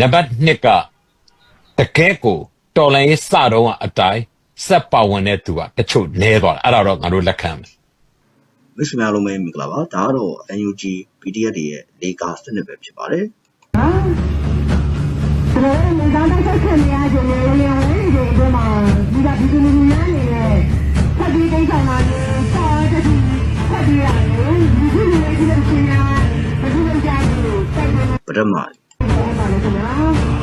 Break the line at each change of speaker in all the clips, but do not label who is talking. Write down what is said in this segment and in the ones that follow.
နံပါတ်2ကတကယ်ကိုတော်လိုင်းရေးစတော့ကအတိုင်းစက်ပါဝင်တဲ့သူကတချို့နဲသွားတာအဲ့ဒါတော့ငါတို့လက်ခံမယ်
မိတ်ဆွေများလုံးပဲမင်္ဂလာပါဒါကတော့ NUG PDF တွေရဲ့လေကာစနစ်ပဲဖြစ်ပါတယ်
ကျွန်တော်တို့နေသားတိုက်ဆက်နေရကြတယ်လေဝဲတွေအတွင်းမှာဒီကဒီလိုမျိုးများနေတဲ့ဖက်ပြီးကိစ္စမှာလည်းစာရတဲ့ဖက်ပြီးရတယ်ဒီလိုမျိုးဒီလိုရှင်များဘယ်လိုကြောင့်လို့တိုက်နေ
ပထမ
ပါလဲခင်ဗျာ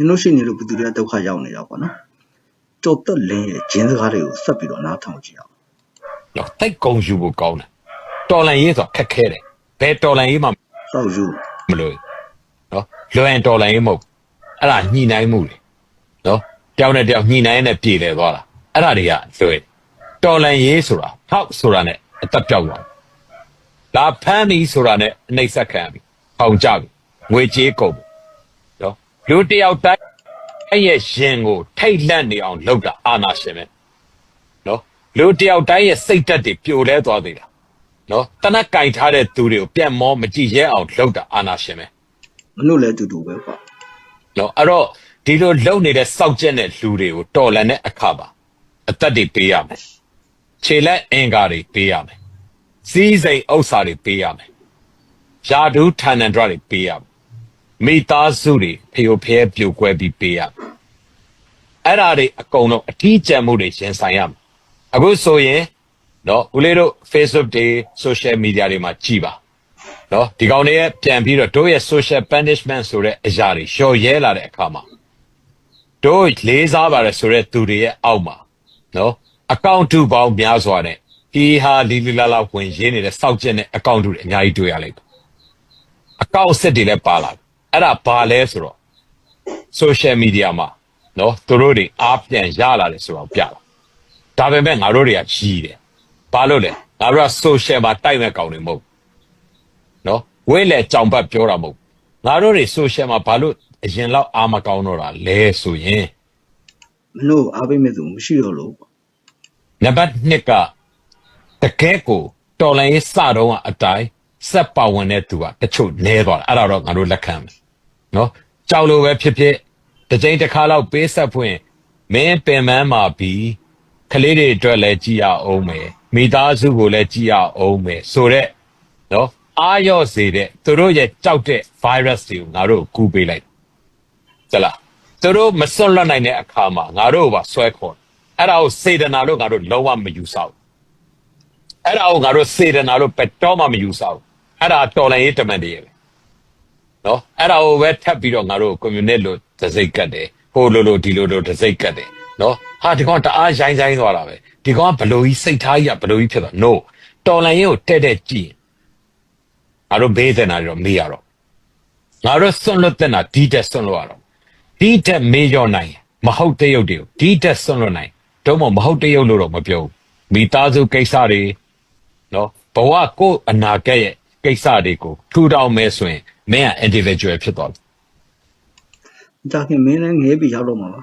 ညလို့ရှိနေလို့ဘယ်သူတွေကဒုက္ခရောက်နေတာပေါ့နော်ကြော်တက်လင်းရဲ့ဂျင်းစကားတွေကိုဆက်ပြီးတော့နားထောင်ကြည့်အောင်
နော်တိုက်ကုံယူဖို့ကောင်းတယ်တော်လိုင်းရေးဆိုခက်ခဲတယ်ဘယ်တော်လိုင်းရေးမှ
စောက်ယူ
မလို့နော်လွယ်ရင်တော်လိုင်းရေးမဟုတ်အဲ့ဒါညှိနှိုင်းမှုလေနော်တယောက်နဲ့တယောက်ညှိနှိုင်းနဲ့ပြည်လဲသွားတာအဲ့ဒါတွေကလွယ်တော်လိုင်းရေးဆိုတာဟောက်ဆိုတာနဲ့အသက်ပြောက်သွားလာဖမ်းပြီဆိုတာနဲ့အနှိမ့်ဆက်ခံပြီပေါင်ကြပြီငွေကြေးကုန်ပြီနော် လူတယောက်တိုင်းအဲ့ရဲ့ရှင်ကိုထိတ်လန့်နေအောင်လုပ်တာအာနာရှင်ပဲနော်လူတယောက်တိုင်းရဲ့စိတ်ဓာတ်တွေပြိုလဲသွားသေးတာနော်တနက်ကင်ထားတဲ့သူတွေကိုပြန်မောမကြည့်ရဲအောင်လုပ်တာအာနာရှင်ပဲ
မနှုတ်လည်းအတူတူပဲပေါ့
နော်အဲ့တော့ဒီလိုလုံနေတဲ့စောက်ကျက်တဲ့လူတွေကိုတော်လန်တဲ့အခါပါအသက်တွေပေးရမယ်ခြေလက်အင်္ကာတွေပေးရမယ်စီးစိမ်ဥစ္စာတွေပေးရမယ်ယာဒူးဌာနန္တရတွေပေးရမယ် မိသားစုတွေဖျို့ဖျဲပြိုကွဲပြီးပေးရမယ်အဲ့ဒါတွေအကုန်လုံးအထီးကျန်မှုတွေရင်ဆိုင်ရမယ်အခုဆိုရင်နော်ဦးလေးတို့ Facebook တွေ social media တွေမှာကြည်ပါနော်ဒီကောင်တွေရဲ့ပြန်ပြီးတော့တို့ရဲ့ social punishment ဆိုတဲ့အရာတွေလျှော်ရဲလာတဲ့အခါမှာတို့လေးစားပါတယ်ဆိုတဲ့သူတွေရဲ့အောက်မှာနော်အကောင့်တူပေါင်းများစွာနဲ့ဒီဟာလီလီလာလာဝင်ရင်းနေတဲ့စောက်ကျက်တဲ့အကောင့်တူတွေအများကြီးတွေ့ရလိမ့်မယ်အကောင့်စစ်တွေလည်းပါလာတယ် အဲ့ဒါဘာလဲဆိုတော့ social media မှာနော်သူတို့တွေအားပြန်ရလာတယ်ဆိုတော့ပြတာဒါပေမဲ့ငါတို့တွေကကြီးတယ်ဘာလို့လဲငါတို့က social မှာတိုက်မဲ့ကောင်တွေမဟုတ်ဘူးနော်ဝဲလေကြောင်ပတ်ပြောတာမဟုတ်ဘူးငါတို့တွေဆိုရှယ်မှာဘာလို့အရင်လောက်အာမကောင်းတော့တာလဲဆိုရင်
မနှုတ်အားပေးမဲ့သူမရှိတော့လို့ပေါ့
နံပါတ်1ကတကယ်ကိုတော်လိုင်းရေးစတော့ကအတိုင်း စက်ပါဝင်တဲ့သူကတချို့နဲသွားတာအဲ့ဒါတော့ငါတို့လက်ခံမယ်နော်ကြောက်လို့ပဲဖြစ်ဖြစ်တစ်ချိန်တစ်ခါလောက်ပေးဆက်ဖွင့်မင်းပင်မန်းမှာပြီးကလေးတွေအတွက်လည်းကြည်ရအောင်မယ်မိသားစုကိုလည်းကြည်ရအောင်မယ်ဆိုတော့နော်အာရော့စေတဲ့သူတို့ရဲ့ကြောက်တဲ့ virus တွေကိုငါတို့ကူပေးလိုက်ကြလားသူတို့မစွန့်လွတ်နိုင်တဲ့အခါမှာငါတို့ကပါဆွဲခေါ်တယ်အဲ့ဒါကိုစေတနာလို့ငါတို့လုံးဝမယူဆဘူးအဲ့ဒါကိုငါတို့စေတနာလို့ပက်တော့မှမယူဆဘူး အဲ့ဒါတော်လိုင်းရေးတမန်တည်းရဲ့ပဲနော်အဲ့ဒါကိုပဲထပ်ပြီးတော့ငါတို့ community လို့တစိတ်ကတ်တယ်ဟိုလိုလိုဒီလိုလိုတစိတ်ကတ်တယ်နော်ဟာဒီကောင်တအားရိုင်းရိုင်းသွားတာပဲဒီကောင်ကဘလို့ကြီးစိတ်ထားကြီးကဘလို့ကြီးဖြစ်သွား no တော်လိုင်းရေးကိုတဲ့တဲ့ကြည့်ရင်ငါတို့ဘေးတဲ့နာတွေတော့မေးရတော့ငါတို့စွန့်လွတ်တဲ့နာဒီတက်စွန့်လွတ်ရတော့ဒီတက်မေးရောနိုင်မဟုတ်တဲ့ရုပ်တွေကိုဒီတက်စွန့်လွတ်နိုင်တော့မမဟုတ်တဲ့ရုပ်လို့တော့မပြောဘူးမိသားစုကိစ္စတွေနော်ဘဝကိုယ်အနာဂတ်ရဲ့ ကိစ္စတွေကိုထူထောင်မယ်ဆိုရင်မင်းက individual ဖြစ်သွားပြီ
မကြခင်မင်းလည်းငဲပြီးရောက်တော့မှာပါ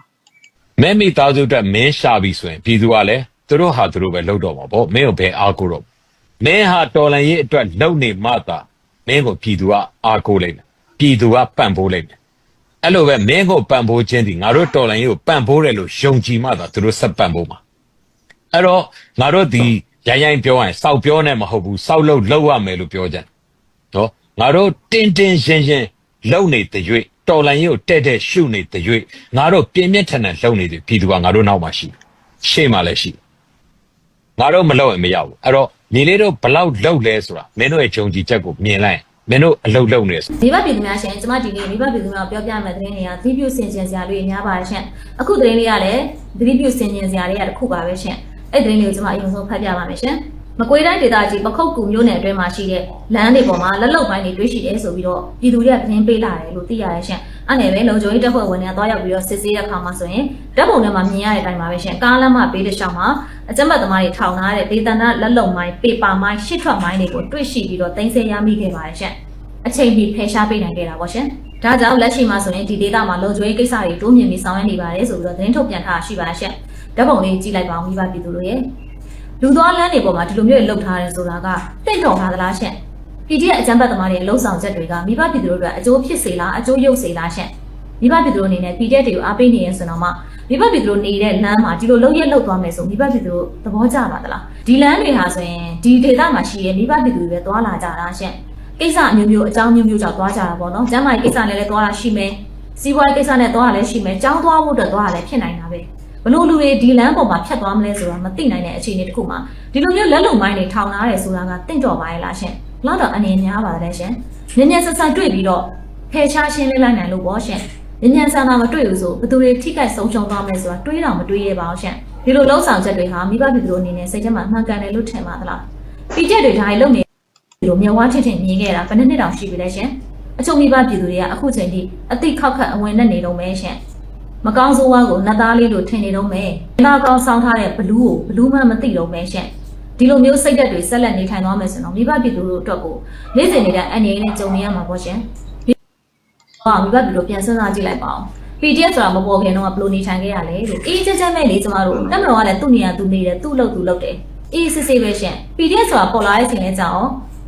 မင်းမိသားစုအတွက်မင်းရှာပြီဆိုရင်ပြည်သူကလည်းသူတို့ဟာသူတို့ပဲလုပ်တော့မှာပေါ့မင်းကိုဘယ်အားကိုတော့မင်းဟာတော်လန်ရေးအတွက်လုပ်နေမှသာမင်းကိုပြည်သူကအားကိုလိမ့်မယ်ပြည်သူကပံ့ပိုးလိမ့်မယ်အဲ့လိုပဲမင်းကိုပံ့ပိုးခြင်းဒီငါတို့တော်လိုင်းရေးကိုပံ့ပိုးတယ်လို့ယုံကြည်မှသာသူတို့ဆက်ပံ့ပိုးမှာအဲ့တော့ငါတို့ဒီ ရိုင်းရိုင်းပြောရင်စောက်ပြောနေမဟုတ်ဘူးစောက်လို့လောက်ရမယ်လို့ပြောကြတယ်နော်ငါတို့တင်းတင်းရှင်းရှင်းလုံနေတဲ့၍တော်လန်ကြီးကိုတဲ့တဲ့ရှုနေတဲ့၍ငါတို့ပြင်းပြထန်ထန်လုံနေတဲ့ပြည်သူကငါတို့နောက်မှာရှိတယ်ရှေ့မှာလည်းရှိတယ်ငါတို့မလုံရင်မရဘူးအဲ့တော့ညီလေးတို့ဘလောက်လုံလဲဆိုတာမင်းတို့ရဲ့ဂျုံကြည်ချက်ကိုမြင်လိုက်ရင်မင်းတို့အလုံလုံနေဆို
မိဘပြည်သူများရှင်ကျမဒီနေ့မိဘပြည်သူများကိုပြောပြမယ့်သတင်းတွေကသတိပြုဆင်ခြင်စရာတွေများပါတယ်ရှင်အခုသတင်းလေးကလည်းသတိပြုဆင်ခြင်စရာတွေကတစ်ခုပါပဲရှင် အဲ့သတင်းလေးကိုကျမအရင်ဆုံးဖတ်ပြပါမယ်ရှင်မကွေးတိုင်းဒေသကြီးပခုတ်ကူမြို့နယ်အတွင်းမှာရှိတဲ့လမ်းတွေပေါ်မှာလက်လုံပိုင်းတွေတွေ့ရှိတယ်ဆိုပြီးတော့ပြည်သူတွေကသတင်းပေးလာတယ်လို့သိရတယ်ရှင်အဲ့နဲ့ပဲလုံခြုံရေးတပ်ဖွဲ့ဝင်တွေကသွားရောက်ပြီးတော့စစ်ဆေးတဲ့အခါမှာဆိုရင်ဓာတ်ပုံထဲမှာမြင်ရတဲ့အတိုင်းပါပဲရှင်ကားလမ်းမဘေးတစ်လျှောက်မှာအကြမ်းဖက်သမားတွေထောင်ထားတဲ့ဒေသနာလက်လုံမိုင်းပေပါမိုင်းရှစ်ထွက်မိုင်းတွေကိုတွေ့ရှိပြီးတော့တင်ဆက်ရမိခဲ့ပါတယ်ရှင်အချိန်ပြီးဖယ်ရှားပေးနိုင်ခဲ့တာပေါ့ရှင်။ဒါကြောင့်လက်ရှိမှာဆိုရင်ဒီဒေတာမှာလုံခြုံရေးကိစ္စတွေတိုးမြင့်ပြီးဆောင်ရွက်နေပါတယ်ဆိုပြီးတော့သတင်းထုတ်ပြန်ထားရှိပါရှင့်။ ဓာတ်ပုံလေးကြည့်လိုက်ပါဦးမိဘပြည်သူတို့ရဲ့လူသွားလမ်းတွေပေါ်မှာဒီလိုမျိုးလှုပ်ထားရဲဆိုတာကတင့်တော်ထားသလားရှင့်။ PDF အကြမ်းဖက်သမားတွေလှုပ်ဆောင်ချက်တွေကမိဘပြည်သူတို့အတွက်အကျိုးဖြစ်စေလားအကျိုးရုပ်စေလားရှင့်။မိဘပြည်သူတို့အနေနဲ့ PDF တွေကိုအားပေးနေရဆိုတော့မှမိဘပြည်သူတို့နေတဲ့လမ်းမှာဒီလိုလှုပ်ရက်လှုပ်သွားမယ်ဆိုမိဘပြည်သူတို့သဘောကျပါသလား။ဒီလမ်းတွေဟာဆိုရင်ဒီဒေတာမှာရှိတဲ့မိဘပြည်သူတွေပဲသွားလာကြတာရှင့်။ကိစ္စအမျိုးမျိုးအကြောင်းမျိုးမျိုးကြောင့်သွားကြတာပေါ့နော်။ကျမ်းမာရေးကိစ္စနဲ့လည်းသွားတာရှိမယ်။စီးပွားရေးကိစ္စနဲ့သွားတာလည်းရှိမယ်။ကြောင်းသွားဖို့အတွက်သွားတာလည်းဖြစ်နိုင်တာပဲ။ ဘလို့လူတွေဒီလမ်းပေါ်မှာဖြတ်သွားမလဲဆိုတာမသိနိုင်တဲ့အခြေအနေတစ်ခုမှာဒီလိုမျိုးလက်လုံမိုင်းတွေထောင်ထားတယ်ဆိုတာကတင့်တော်ပါရဲ့လားရှင်။ဘလောက်တော့အနေများပါတယ်ရှင်။မြင်မြန်ဆက်ဆက်တွေ့ပြီးတော့ဖယ်ရှားရှင်းလင်းလိုက်နိုင်လို့ပေါ့ရှင်။မြင်မြန်ဆန်တာမတွေ့ဘူးဆိုဘယ်သူတွေထိခိုက်ဆုံးရှုံးသွားမလဲဆိုတာတွေးတော့မတွေးရပါဘူးရှင်။ဒီလိုလှုပ်ဆောင်ချက်တွေဟာမိဘပြည်သူတို့အနေနဲ့စိတ်ထဲမှာမှန်ကန်တယ်လို့ထင်ပါသလား။ပြီးချက်တွေဒါတွေလုပ်နေဒီလိုမြဝထင်ထင်မြင်ခဲ့တာဘယ်နှစ်နှစ်တောင်ရှိပြီလဲရှင်အချုပ်မိဘပြည်သူတွေကအခုချိန်ထိအသိခောက်ခတ်အဝင်နဲ့နေတော့မဲရှင် မကောင်းဆိုးဝါးကိုနတ်သားလေးလိုထင်နေတော့မဲနာကောင်းဆောင်ထားတဲ့ဘလူးကိုဘလူးမှမသိတော့မဲရှင်ဒီလိုမျိုးစိတ်သက်တွေဆက်လက်နေထိုင်သွားမယ်ဆိုတော့မိဘပြည်သူတို့အတွက်ကိုနေ့စဉ်နေတဲ့အန်ရင်းနဲ့ကြုံနေရမှာပေါ့ရှင်ဟာမိဘပြည်သူပြန်စဉ်းစားကြည့်လိုက်ပါဦး PDF ဆိုတာမပေါ်ခင်တော့ဘယ်လိုနေထိုင်ခဲ့ရလဲလို့အေးချက်ချက်မဲ့လေကျမတို့တက်မတော်ကလည်းသူ့နေရာသူနေတယ်သူ့လို့သူလုပ်တယ်အေးစစ်စစ်ပဲရှင် PDF ဆိုတာပေါ်လာတဲ့ချိန်လဲကြောင်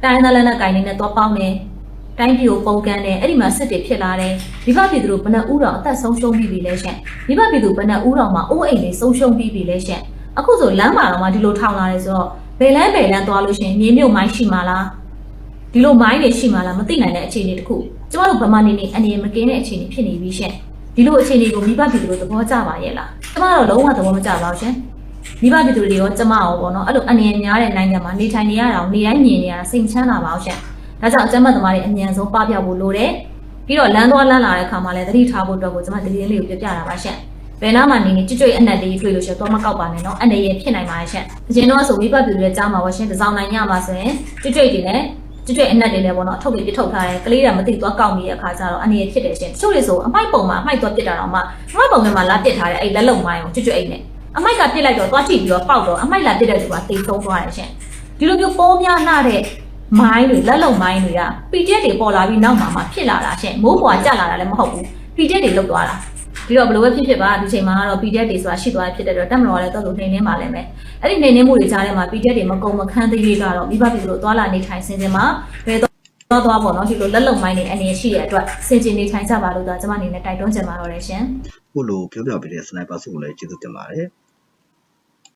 တိုင်းသားလက်နဲ့ဂိုင်းနေတော့ပေါင်းတယ် တိုင်းပြည်ကိုပုံကန်တယ်အဲ့ဒီမှာစစ်တွေဖြစ်လာတယ်မိဘပြည်သူတို့ဘယ်နှဦးတော်အသက်ဆုံးရှုံးပြီးပြီလဲရှင်မိဘပြည်သူဘယ်နှဦးတော်မှာအိုးအိမ်တွေဆုံးရှုံးပြီးပြီလဲရှင်အခုဆိုလမ်းမှာတော့မှဒီလိုထောင်လာတယ်ဆိုတော့ဘယ်လမ်းဘယ်လမ်းသွားလို့ရှင်မြေမြုပ်မိုင်းရှိမှာလားဒီလိုမိုင်းတွေရှိမှာလားမသိနိုင်တဲ့အခြေအနေတစ်ခုကျမတို့ဗမာနေနေအနေမကင်းတဲ့အခြေအနေဖြစ်နေပြီရှင်ဒီလိုအခြေအနေကိုမိဘပြည်သူတို့သဘောကျပါရဲ့လားကျမတော့လုံးဝသဘောမကျပါဘူးရှင်မိဘပြည်သူတွေရောကျမရောပေါ့နော်အဲ့လိုအနေရများတဲ့နိုင်ငံမှာနေထိုင်နေရတာကိုနေတိုင်းမြင်နေရတာစိတ်ချမ်းသာပါအောင်ရှင် ဒါကြောင့်အကျမ်းတ်သမားတွေအမြန်ဆုံးပပျောက်ဖို့လိုတယ်ပြီးတော့လမ်းသွားလမ်းလာတဲ့ခါမှာလည်းသတိထားဖို့အတွက်ကိုကျမဒီလေးလေးကိုပြပြတာပါရှင်ဘယ်နာမှနေနေကြွကြွအနက်လေးတွေ့လို့ရှင်တော့မကောက်ပါနဲ့နော်အနေရဖြစ်နိုင်ပါရဲ့ရှင်အရင်တော့ဆိုမိဘပြည်သူတွေကြားမှာပါရှင်ဒီဇောင်းနိုင်ညမှာဆိုရင်ကြွကြွတွေနဲ့ကြွကြွအနက်တွေလည်းပေါ့နော်အထုပ်တွေပြထုတ်ထားတယ်ကလေးတွေမသိသွားကောက်နေတဲ့အခါကျတော့အနေရဖြစ်တယ်ရှင်တချို့တွေဆိုအမိုက်ပုံမှာအမိုက်သွားပြစ်တာတော့မှအမိုက်ပုံထဲမှာလာပစ်ထားတဲ့အဲ့လက်လုံမိုင်းကိုကြွကြွအိတ်နဲ့အမိုက်ကပြစ်လိုက်တော့သွားထိပြီးတော့ပေါက်တော့အမိုက်လာပြစ်တဲ့သူကတိတ်ဆုံးသွားတယ်ရှင်ဒီလိုမျိုးပေါ်များလှတဲ့ မိုင်းတွေလက်လုံမိုင်းတွေက PDF တွေပေါ်လာပြီးနောက်မှာမှဖြစ်လာတာရှင်မိုးပွာကျလာတာလည်းမဟုတ်ဘူး PDF တွေလုတ်သွားတာပြီးတော့ဘယ်လိုပဲဖြစ်ဖြစ်ပါဒီချိန်မှာကတော့ PDF တွေဆိုတာရှိသွားဖြစ်တဲ့တော့တက်မတော်လည်းတော်တော်နှိမ့်နေပါလိမ့်မယ်အဲ့ဒီနှိမ့်နေမှုတွေကြားထဲမှာ PDF တွေမကုံမခန်းသေးသေးကတော့မိဘပြည်သူတို့သွားလာနေထိုင်စင်စင်မှာဘယ်တော့သွားပေါ့နော်ဒီလိုလက်လုံမိုင်းတွေအနေနဲ့ရှိတဲ့အတွက်စင်ကျင်နေထိုင်ကြပါလို့တော့ကျွန်မအနေနဲ့တိုက်တွန်းချင်ပါတော့တယ်ရှင်
ခုလိုပြောပြပေးတဲ့စနိုက်ပါစုကိုလည်းကျေးဇူးတင်ပါတယ်